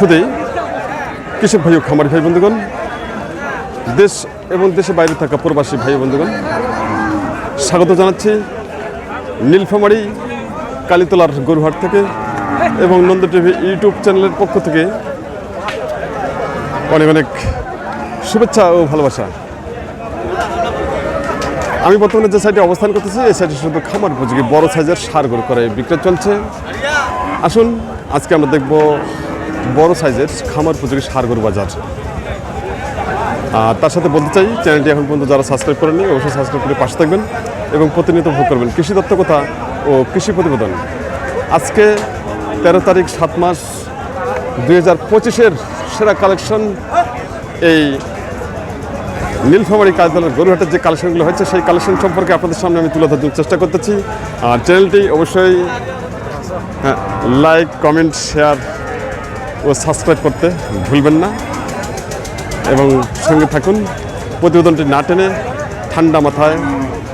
সুদে কৃষক ভাই ও খামারি ভাই বন্ধুগণ, দেশ এবং দেশে বাইরে থাকা প্রবাসী ভাই বন্ধুগণ, স্বাগত জানাচ্ছি নীলফামারি কালীতলার গরুহাট থেকে এবং নন্দ টিভি ইউটিউব চ্যানেলের পক্ষ থেকে অনেক অনেক শুভেচ্ছা ও ভালোবাসা। আমি বর্তমানে যে সাইডে অবস্থান করতেছি, এই সাইডে শুধু খামার উপযোগী বড় সাইজের সার গরু করে বিক্রয় চলছে। আসুন, আজকে আমরা দেখব বড় সাইজের খামার উপযোগী সার গরু বাজার। আর তার সাথে বলতে চাই চ্যানেলটি এখন পর্যন্ত যারা সাবস্ক্রাইব করেননি অবশ্যই সাবস্ক্রাইব করে পাশে থাকবেন এবং প্রতিনিয়ত ভোগ করবেন। কৃষি দত্তকতা ও কৃষি প্রতিবেদন। আজকে তেরো তারিখ সাত মাস দুই হাজার পঁচিশের সেরা কালেকশন এই নীলফামারি কাজদলের গরুহাটের যে কালেকশনগুলো হয়েছে সেই কালেকশন সম্পর্কে আপনাদের সামনে আমি তুলে ধরার চেষ্টা করতেছি। আর চ্যানেলটি অবশ্যই হ্যাঁ, লাইক কমেন্ট শেয়ার ও সাবস্ক্রাইব করতে ভুলবেন না। এবং সঙ্গে থাকুন প্রতিবেদনটি না টেনে ঠান্ডা মাথায়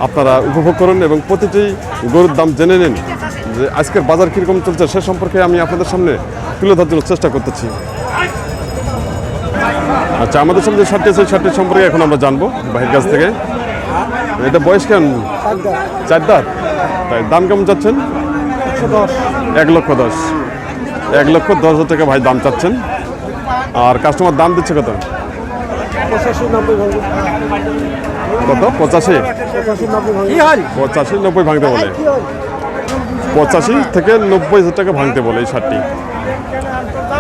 আপনারা উপভোগ করুন এবং প্রতিটি গরুর দাম জেনে নিন যে আজকের বাজার কীরকম চলছে সে সম্পর্কে আমি আপনাদের সামনে তুলে ধরার জন্য চেষ্টা করতেছি। আচ্ছা আমাদের সামনে যে শার্টটি আছে সেই শার্টটির সম্পর্কে এখন আমরা জানব বাহির কাছ থেকে। এটা বয়স কেন চার দাঁত। তাই দাম কেমন চাচ্ছেন এক লক্ষ দশ। এক লক্ষ দশ হাজার টাকা ভাই দাম চাচ্ছেন। আর কাস্টমার দাম দিচ্ছে কত? কত? পঁচাশি? পঁচাশি, নব্বই ভাঙতে বলে। পঁচাশি থেকে নব্বই হাজার টাকা ভাঙতে বলে এই শার্টটি।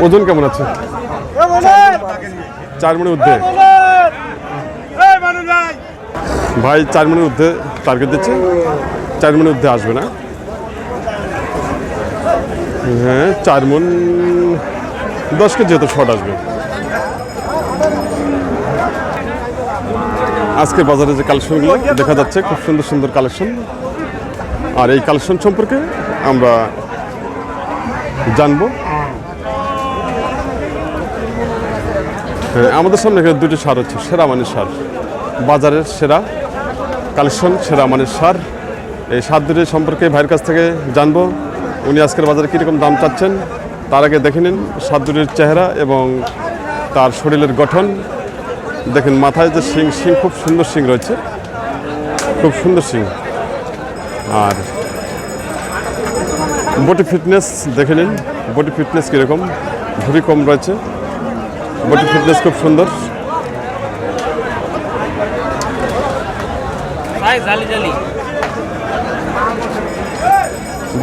ওজন কেমন আছে? চার মিনিট ঊর্ধ্বে। ভাই, চার মণির ঊর্ধ্বে টার্গেট দিচ্ছে। চার মণির ঊর্ধ্বে আসবে না। হ্যাঁ চার মন দশ কেজি হয়তো শর্ট আসবে। আজকে বাজারে যে কালেকশনগুলো দেখা যাচ্ছে খুব সুন্দর সুন্দর কালেকশন আর এই কালেকশন সম্পর্কে আমরা জানব। হ্যাঁ, আমাদের সামনে এখানে দুটি সার হচ্ছে সেরা মানের সার। বাজারের সেরা কালেকশন সেরা মানের সার। এই সার দুটি সম্পর্কে ভাইয়ের কাছ থেকে জানব। উনি আজকের বাজারে কীরকম দাম চাচ্ছেন তার আগে দেখে নিন দুটির চেহারা এবং তার শরীরের গঠন। দেখেন মাথায় যে শিং শিং খুব সুন্দর শিং রয়েছে। খুব সুন্দর শিং আর বডি ফিটনেস দেখে নিন বডি ফিটনেস কীরকম ভুঁড়ি কম রয়েছে। বডি ফিটনেস খুব সুন্দর।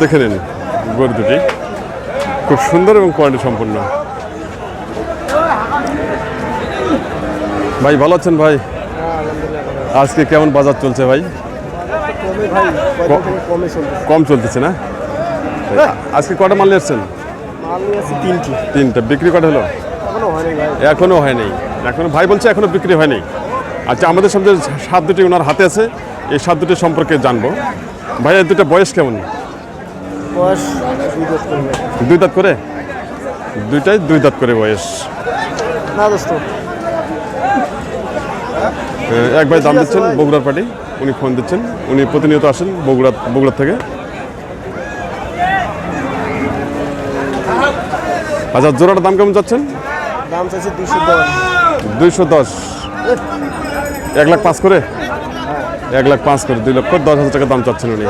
দেখে নিন। গরু দুটি। খুব সুন্দর এবং কোয়ালিটি সম্পন্ন। ভাই ভালো আছেন ভাই? আজকে কেমন বাজার চলছে ভাই? কমে চলতেছে না? আজকে কটা মাল নিয়ে এসছেন মাল নিয়ে তিনটি। তিনটা। বিক্রি কটা হলো? এখনও হয়নি এখনও ভাই বলছে এখনও বিক্রি হয়নি আচ্ছা আমাদের সামনে সাত দুটি ওনার হাতে আছে এই সাত দুটি সম্পর্কে জানব। ভাই এই দুটো বয়স কেমন? বয়স দুই দাঁত করে? দুইটাই দুই দাঁত করে বয়স। না দোস্ত। এক ভাই দাম দিচ্ছেন বগুড়ার পার্টি উনি ফোন দিচ্ছেন উনি প্রতিনিয়ত আসেন বগুড়া বগুড়া থেকে। আচ্ছা জোড়াটার দাম কেমন যাচ্ছেন দাম চাইছে দুশো দশ। দুইশো দশ। এক লাখ পাঁচ করে? এক লাখ পাঁচ করে দুই লক্ষ দশ হাজার টাকা দাম চাচ্ছেন উনি।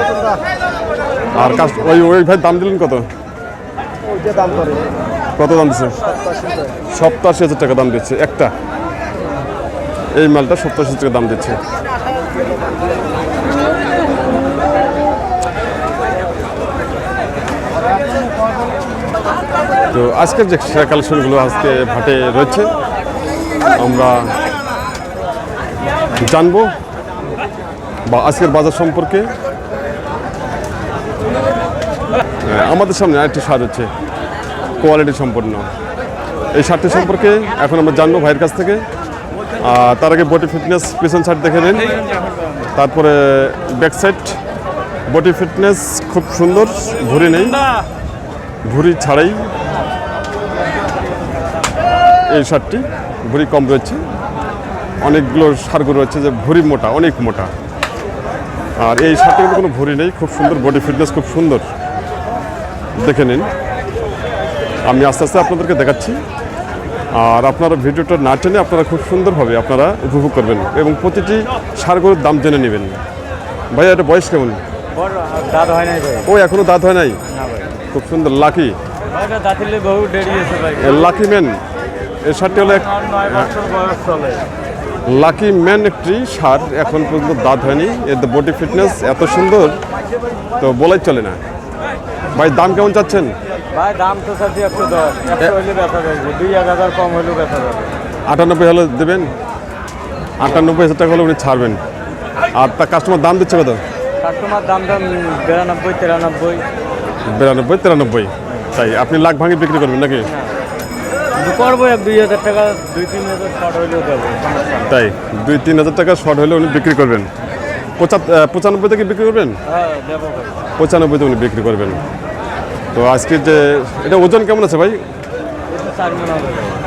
আর কাস্ট ওই ওই ভাই দাম দিলেন কত? কত দাম দিচ্ছে সপ্তাশি হাজার টাকা দাম দিচ্ছে একটা। এই মালটা সপ্তাশি হাজার টাকা দাম দিচ্ছে। তো আজকের যে কালেকশনগুলো আজকে ভাটে রয়েছে আমরা জানব বা আজকের বাজার সম্পর্কে হ্যাঁ, আমাদের সামনে আরেকটি সার হচ্ছে কোয়ালিটি সম্পন্ন। এই শার্টটি সম্পর্কে এখন আমরা জানব ভাইয়ের কাছ থেকে। আর তার আগে বডি ফিটনেস পিছন শার্ট দেখে নিন। তারপরে ব্যাক সাইড বডি ফিটনেস খুব সুন্দর, ভুঁড়ি নেই। ভুঁড়ি ছাড়াই এই শার্টটি ভুঁড়ি কম রয়েছে। অনেকগুলো সারগুলো রয়েছে যে ভুঁড়ি মোটা, অনেক মোটা। আর এই শার্টে কিন্তু কোনো ভুঁড়ি নেই, খুব সুন্দর বডি ফিটনেস খুব সুন্দর। দেখে নিন। আমি আস্তে আস্তে আপনাদেরকে দেখাচ্ছি। আর আপনারা ভিডিওটা না টেনে আপনারা খুব সুন্দরভাবে আপনারা উপভোগ করবেন এবং প্রতিটি সার গরুর দাম জেনে নেবেন। ভাইয়া এটা বয়স কেমন? দাঁত হয় নাই ও এখনও দাঁত হয় নাই? খুব সুন্দর লাকি। Lucky man. এই সারটি হলো লাকি ম্যান একটি সার এখন পর্যন্ত দাঁত হয়নি। এর বডি ফিটনেস এত সুন্দর তো বলাই চলে না। ভাই দাম কেমন চাচ্ছেন? ভাই দাম তো চাচ্ছি একশো দশ। একশো হইলে বেচা যাবে দুই এক হাজার কম হইলেও বেচা যাবে আটানব্বই হলে দেবেন? আটানব্বই হাজার টাকা হলে উনি ছাড়বেন। আর তা কাস্টমার দাম দিচ্ছে কত? কাস্টমার দাম দাম বিরানব্বই তিরানব্বই। বিরানব্বই তিরানব্বই। তাই আপনি লাখ ভাঙি বিক্রি করবেন নাকি? কিন্তু করব এক দুই হাজার টাকা দুই তিন হাজার শর্ট হলেও দেবো তাই দুই তিন হাজার টাকা শর্ট হলে উনি বিক্রি করবেন। পঁচানব্বই থেকে বিক্রি করবেন? হ্যাঁ পঁচানব্বইতে উনি বিক্রি করবেন। তো আজকে যে এটা ওজন কেমন আছে ভাই?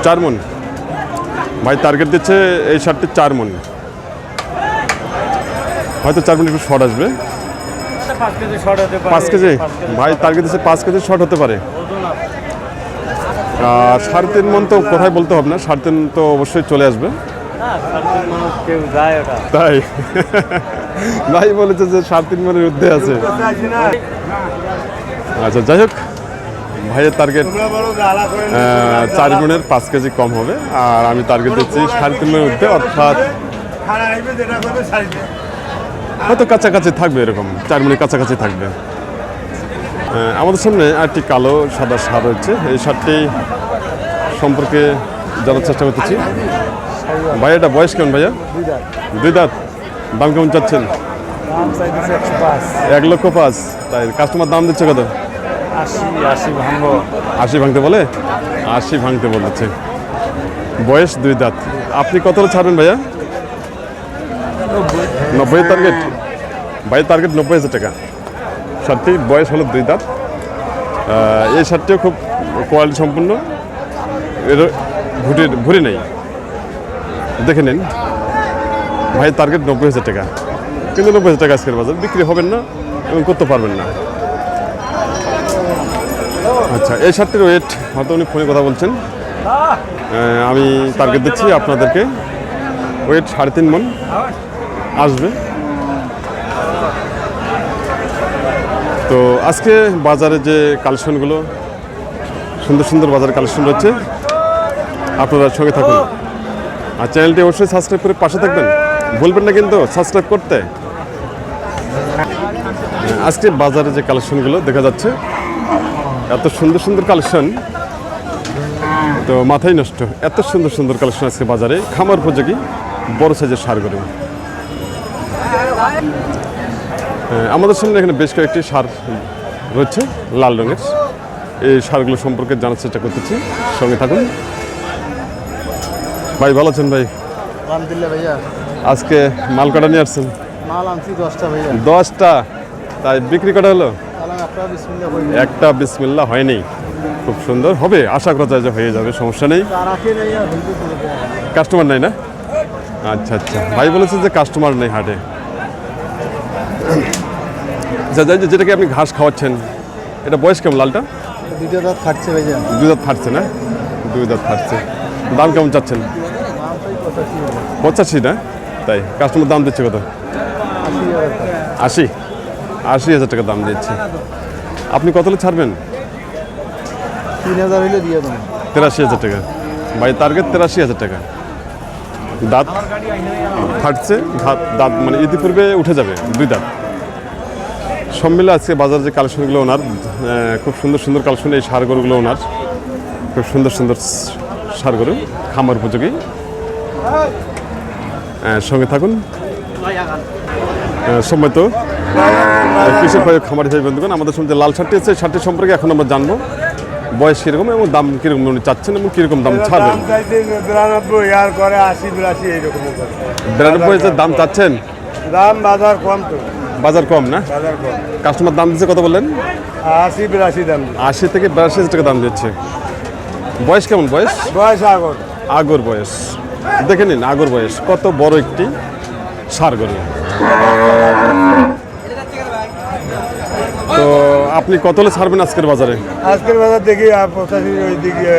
চার মন ভাই। টার্গেট দিচ্ছে এই শার্টটি চার মন। হয়তো চার মন একটু শর্ট আসবে। পাঁচ কেজি ভাই টার্গেট দিচ্ছে পাঁচ কেজি শর্ট হতে পারে। আর সাড়ে তিন মন তো কোথায় বলতে হবে না সাড়ে তিন তো অবশ্যই চলে আসবে। ওটা। তাই। ভাই বলেছে যে সাড়ে তিন মনের ঊর্ধ্বে আছে। আচ্ছা যাই হোক, ভাইয়ের টার্গেট চার গুণের পাঁচ কেজি কম হবে। আর আমি টার্গেট দিচ্ছি সাড়ে তিন মনের ঊর্ধ্বে, অর্থাৎ হয়তো কাছাকাছি থাকবে এরকম, চার মিনিট কাছাকাছি থাকবে। আমাদের সামনে আরেকটি কালো সাদা সার রয়েছে। এই সারটি সম্পর্কে জানার চেষ্টা করতেছি। ভাই, এটা বয়স কেমন ভাইয়া? দুই দাঁত। দাম কেমন চাচ্ছেন? এক লক্ষ পাঁচ। তাই কাস্টমার দাম দিচ্ছে কত? আশি ভাঙতে বলে? আশি ভাঙতে বলেছে। বয়স দুই দাঁত। আপনি কত ছাড়বেন ভাইয়া? নব্বই টার্গেট ভাই টার্গেট নব্বই হাজার টাকা। শার্টটি বয়স হলো দুই দাঁত। এই শার্টটিও খুব কোয়ালিটি সম্পূর্ণ। এর ভুটি ভুরি নেই। দেখে নিন। ভাই টার্গেট নব্বই হাজার টাকা। কিন্তু নব্বই হাজার টাকা আজকের বাজার। বিক্রি হবেন না এবং করতে পারবেন না। আচ্ছা এই শার্টটির ওয়েট হয়তো উনি ফোনে কথা বলছেন। আমি টার্গেট দিচ্ছি আপনাদেরকে। ওয়েট সাড়ে তিন মন আসবে। তো আজকে বাজারে যে কালেকশনগুলো, সুন্দর সুন্দর বাজার কালেকশন রয়েছে, আপনারা সঙ্গে থাকুন। আর চ্যানেলটি অবশ্যই সাবস্ক্রাইব করে পাশে থাকবেন। ভুলবেন না কিন্তু সাবস্ক্রাইব করতে। আজকে বাজারে যে কালেকশনগুলো দেখা যাচ্ছে, এত সুন্দর সুন্দর কালেকশন তো মাথায় নষ্ট, এত সুন্দর সুন্দর কালেকশন আজকে বাজারে। খামার উপযোগী, বড় সাইজের সার গরু। আমাদের সামনে এখানে বেশ কয়েকটি সার রয়েছে, লাল রঙের। এই সারগুলো সম্পর্কে জানার চেষ্টা করতেছি, সঙ্গে থাকুন। ভাই, ভালো আছেন ভাই? আলহামদুলিল্লাহ ভাইয়া। আজকে মাল কাটা নিয়ে আসছেন? মাল আনছি দশটা ভাইয়া। দশটা? তাই বিক্রি করা হলো? একটা বিসমিল্লা হয়নি। খুব সুন্দর। হবে আশা করা যায় যে হয়ে যাবে সমস্যা নেই। কাস্টমার নাই না? আচ্ছা আচ্ছা। ভাই বলেছেন যে কাস্টমার নেই হাটে। আচ্ছা যেটাকে আপনি ঘাস খাওয়াচ্ছেন এটা বয়স কেমন লালটা? দুইটা দাঁত ভাইয়া। দুই দাঁত ফাটছে না? দুই দাঁত ফাটছে দাম কেমন চাচ্ছেন? পঁচাশি না? তাই? কাস্টমার দাম দিচ্ছে কত? আশি। আশি হাজার টাকা দাম দিচ্ছে। আপনি কত ছাড়বেন? তিন হাজার হইলে দিয়ে দেবো। তেরাশি হাজার টাকা। বাই টার্গেট তেরাশি হাজার টাকা। দাঁত ফাটছে দাঁত দাঁত মানে ইতিপূর্বে উঠে যাবে দুই দাঁত। সব মিলে আজকে বাজার যে কালেকশনগুলো ওনার খুব সুন্দর সুন্দর কালেকশন এই সার গরুগুলো ওনার। খুব সুন্দর সুন্দর সার গরু খামার উপযোগী। সঙ্গে থাকুন। আহ, সময় তো। কৃষক ভাই খামারি ভাই বন্ধুগণ আমাদের সঙ্গে লাল শার্টটি আছে শার্টটি সম্পর্কে এখন আমরা জানব। বয়স কীরকম এবং দাম কীরকম উনি চাচ্ছেন এবং কীরকম দাম ছাড়বেন? বিরানব্বই আর করে আশি বিরাশি এইরকম। বিরানব্বই হাজার দাম চাচ্ছেন? দাম বাজার কম তো। বাজার কম না? বাজার কম। কাস্টমার দাম দিচ্ছে কত বললেন? আশি বিরাশি দাম আশি থেকে বিরাশি হাজার টাকা দাম দিচ্ছে। বয়স কেমন বয়স? বয়স আগর। আগর বয়স। দেখে নিন আগর বয়স কত বড় একটি সার গরু তো আপনি কত হলে ছাড়বেন আজকের বাজারে? আজকের বাজার দেখি আর ওই দিকে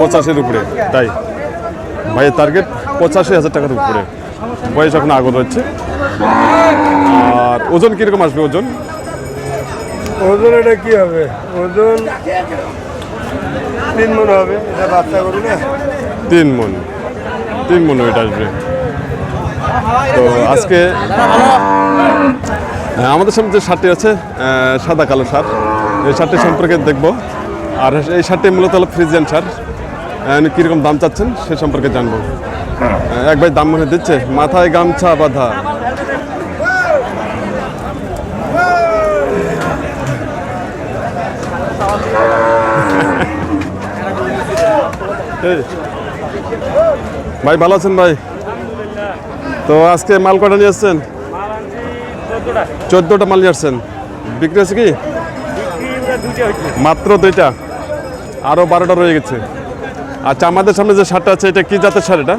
পঁচাশির উপরে তাই? ভাইয়ের টার্গেট পঁচাশি হাজার টাকার উপরে। বয়স এখন আগর রয়েছে আর ওজন কীরকম আসবে ওজন? ওজন এটা কী হবে? ওজন তিন মন হবে এটা বাচ্চা করি না? তিন মন। তিন মন ওইটা আসবে। তো আজকে হ্যাঁ, আমাদের সামনে যে শার্টটি আছে সাদা কালো শার্ট এই শার্টটি সম্পর্কে দেখব। আর এই শার্টটি মূলত হলো ফ্রিজিয়ান শার্ট। কীরকম দাম চাচ্ছেন সে সম্পর্কে জানব। এক ভাই দাম মনে দিচ্ছে মাথায় গামছা বাঁধা। এই, ভাই, ভালো আছেন ভাই? তো আজকে মাল কটা নিয়ে আসছেন? চোদ্দোটা মাল নিয়ে আসছেন। বিক্রি হচ্ছে কি? মাত্র দুইটা। আরও বারোটা রয়ে গেছে। আচ্ছা আমাদের সামনে যে শার্টটা আছে, এটা কি জাতের শার্ট এটা?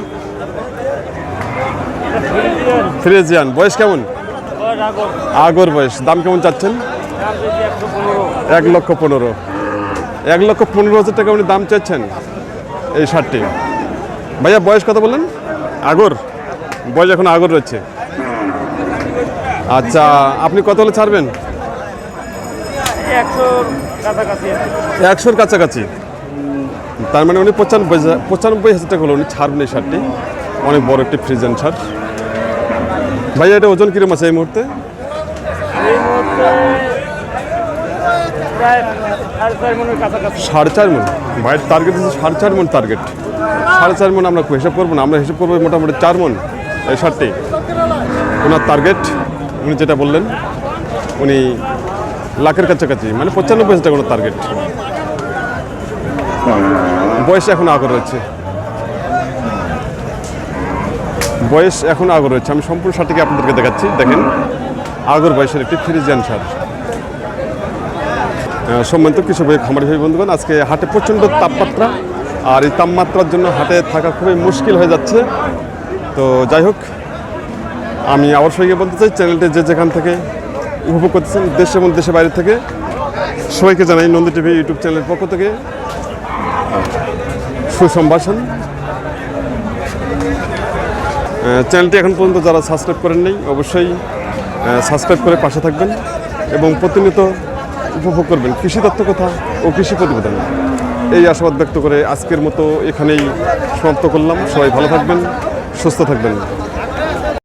ফ্রিজিয়ান। বয়স কেমন? আগর বয়স। দাম কেমন চাচ্ছেন? এক লক্ষ পনেরো। এক লক্ষ পনেরো হাজার টাকা উনি দাম চাচ্ছেন এই শার্টটি। ভাইয়া বয়স কত বললেন? আগর। বয়স এখন আগর রয়েছে। আচ্ছা আপনি কত হলে ছাড়বেন? একশোর কাছাকাছি। তার মানে উনি পঁচানব্বই পঁচানব্বই হাজার টাকা হলো উনি ছাড়বেন এই শার্টটি। অনেক বড় একটি ফ্রিজেন শার্ট। ভাইয়া এটা ওজন কিরম আছে এই মুহূর্তে? চার সাড়ে চার মন। ভাইয়ের টার্গেট হচ্ছে সাড়ে চার মন টার্গেট সাড়ে চার মন আমরা হিসাব করব না আমরা হিসাব করব মোটামুটি চার মন এই শার্টটি ওনার টার্গেট উনি যেটা বললেন উনি লাখের কাছাকাছি মানে পঁচানব্বই হাজার টাকা টার্গেট বয়স এখন আগর রয়েছে। বয়স এখন আগর রয়েছে আমি সম্পূর্ণ শার্টটিকে আপনাদেরকে দেখাচ্ছি দেখেন আগর বয়সের একটি ফ্রিজিয়ান আহ, সম্মানিত কৃষক ভাই খামারি ভাই বন্ধুগণ আজকে হাটে প্রচণ্ড তাপমাত্রা আর এই তাপমাত্রার জন্য হাটে থাকা খুবই মুশকিল হয়ে যাচ্ছে। তো যাই হোক, আমি আবার সঙ্গে বলতে চাই, চ্যানেলটি যে যেখান থেকে উপভোগ করতেছেন, দেশ এবং দেশের বাইরে থেকে, সবাইকে জানাই নন্দী টিভি ইউটিউব চ্যানেলের পক্ষ থেকে সুসম্ভাষণ। চ্যানেলটি এখন পর্যন্ত যারা সাবস্ক্রাইব করেন নাই, অবশ্যই সাবস্ক্রাইব করে পাশে থাকবেন এবং প্রতিনিয়ত উপভোগ করবেন। কৃষি তত্ত্ব কথা ও কৃষি প্রতিবেদন। এই আশাবাদ ব্যক্ত করে আজকের মতো এখানেই সমাপ্ত করলাম। সবাই ভালো থাকবেন সুস্থ থাকবেন।